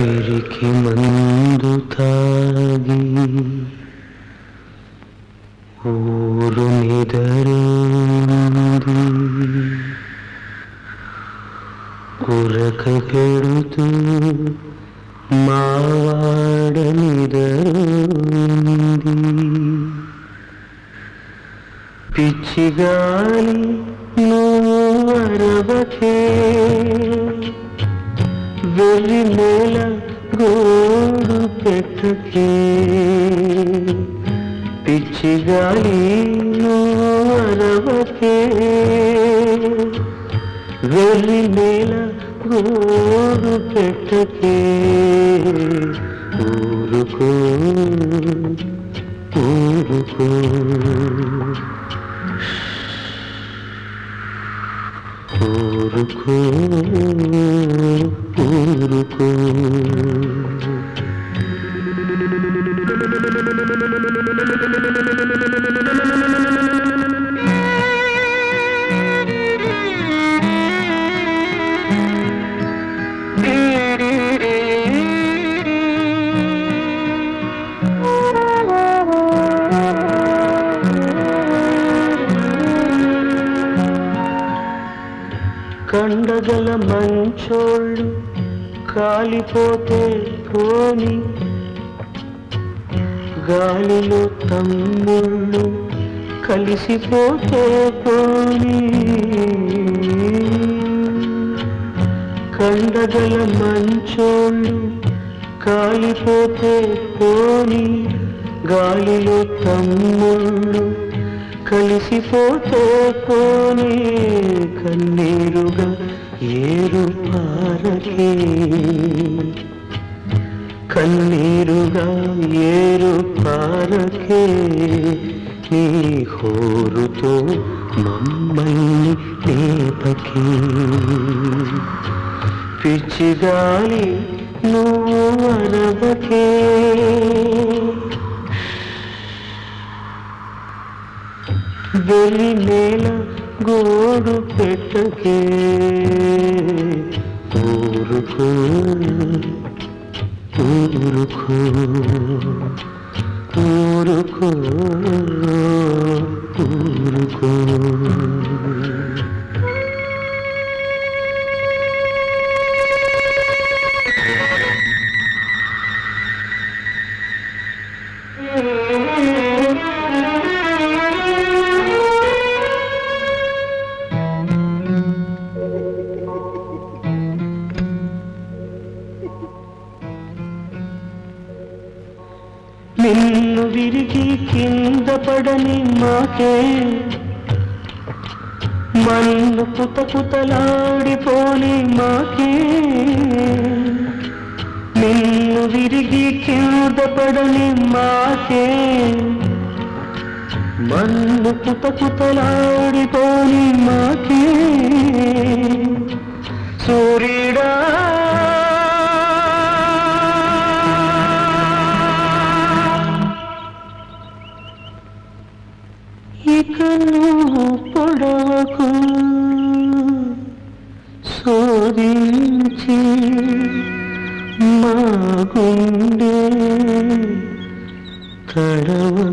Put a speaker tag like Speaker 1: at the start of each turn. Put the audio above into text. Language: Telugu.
Speaker 1: పిరికి మందు తాగి ఊరు నిదరింది కురక పెడుతూ మావాడ నిదరింది పిచ్చిగాలి నువ్వు అరవకే వెర్రి నేల గోడు పెట్టకే పిచ్చిగాలి నువ్వు అరవకే వెర్రి నేల గోడు పెట్టకే ఊరుకో ఊరుకో ఊరుకో ఊరుకో కండగల మంచోళ్ళు కాలిపోతే పోని గాలిలో తమ్ముళ్ళు కలిసిపోతే పోని. కండగల మంచోళ్ళు కాలిపోతే పోని. గాలిలో తమ్ముళ్ళు కలిసిపోతే పోనీ. కన్నీరుగా ఏరు పారకే. కన్నీరుగా ఏరు పారకే నీ హోరుతో మమ్మల్ని లేపకే. పిచ్చిగాలి నువ్వు అరవకే వెళ్ళి నేల గోడు పెట్టకే. ఊరుకో ఊరుకో నిన్ను విరిగి కింద పడని మాకే. మన్ను పుత పుతలాడిపోని మాకే. నిన్ను విరిగి కింద పడని మాకే. మన్ను పుత పుతలాడిపో കണ്ടേ കടവൂ